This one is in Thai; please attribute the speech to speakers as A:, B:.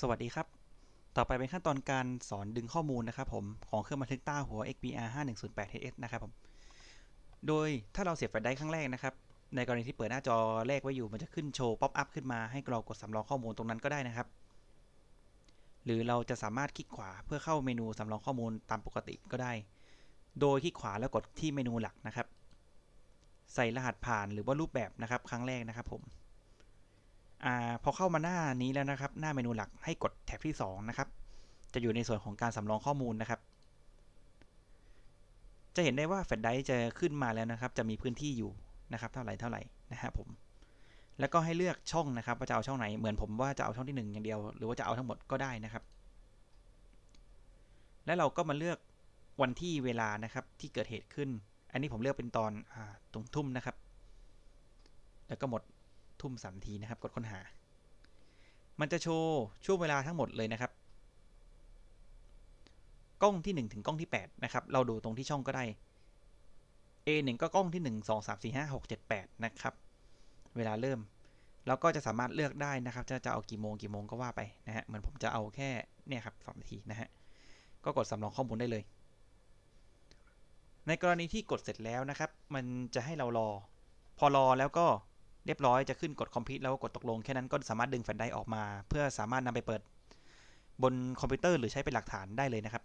A: สวัสดีครับ ต่อไปเป็นขั้นตอนการสอนดึงข้อมูลนะครับผมของเครื่องบันทึกต้าหัว XBR 5108HS นะครับผม โดยถ้าเราเสียบแฟลชไดร์ครั้งแรกนะครับ ในกรณีที่เปิดหน้าจอแรกไว้อยู่ มันจะขึ้นโชว์ป๊อปอัพขึ้นมาให้เรากดสำรองข้อมูลตรงนั้นก็ได้นะครับ หรือเราจะสามารถคลิกขวาเพื่อเข้าเมนูสำรองข้อมูลตามปกติก็ได้ โดยคลิกขวาแล้วกดที่เมนูหลักนะครับ ใส่รหัสผ่านหรือว่ารูปแบบนะครับ ครั้งแรกนะครับผม อาพอเข้ามาหน้านี้แล้วนะครับ หน้าเมนูหลักให้กดแท็บที่ 2 นะครับ จะอยู่ในส่วนของการสำรองข้อมูลนะครับ จะเห็นได้ว่าแฟลชไดรฟ์จะขึ้นมาแล้วนะครับ จะมีพื้นที่อยู่นะครับ เท่าไหร่เท่าไหร่นะฮะผม แล้วก็ให้เลือกช่องนะครับ ว่าจะเอาช่องไหน เหมือนผมว่าจะเอาช่องที่ 1 อย่างเดียว หรือว่าจะเอาทั้งหมดก็ได้นะครับ และเราก็มาเลือกวันที่เวลานะครับที่เกิดเหตุขึ้น อันนี้ผมเลือกเป็นตอนอตรงทุ่มนะครับ แล้วก็หมด ทุ่มสามทีนะครับ กดค้นหา มันจะโชว์ช่วงเวลาทั้งหมดเลยนะครับ กล้องที่ 1 ถึงกล้องที่8นะครับ เราดูตรงที่ช่องก็ได้ A1 ก็กล้องที่ 1 2 3 4 5 6 7 8 นะครับ เวลาเริ่ม เราก็จะสามารถเลือกได้นะครับ จะจะเอากี่โมงกี่โมงก็ว่าไปนะฮะ เหมือนผมจะเอาแค่เนี่ยครับสองนาทีนะฮะ ก็กดสำรองข้อมูลได้เลย ในกรณีที่กดเสร็จแล้วนะครับ มันจะให้เรารอ พอรอแล้วก็ เรียบร้อยจะขึ้นกดคอมพิวต์แล้วก็กดตกลงแค่นั้นก็สามารถดึงแฟลชไดร์ออกมา เพื่อสามารถนำไปเปิด บนคอมพิวเตอร์หรือใช้เป็นหลักฐานได้เลยนะครับ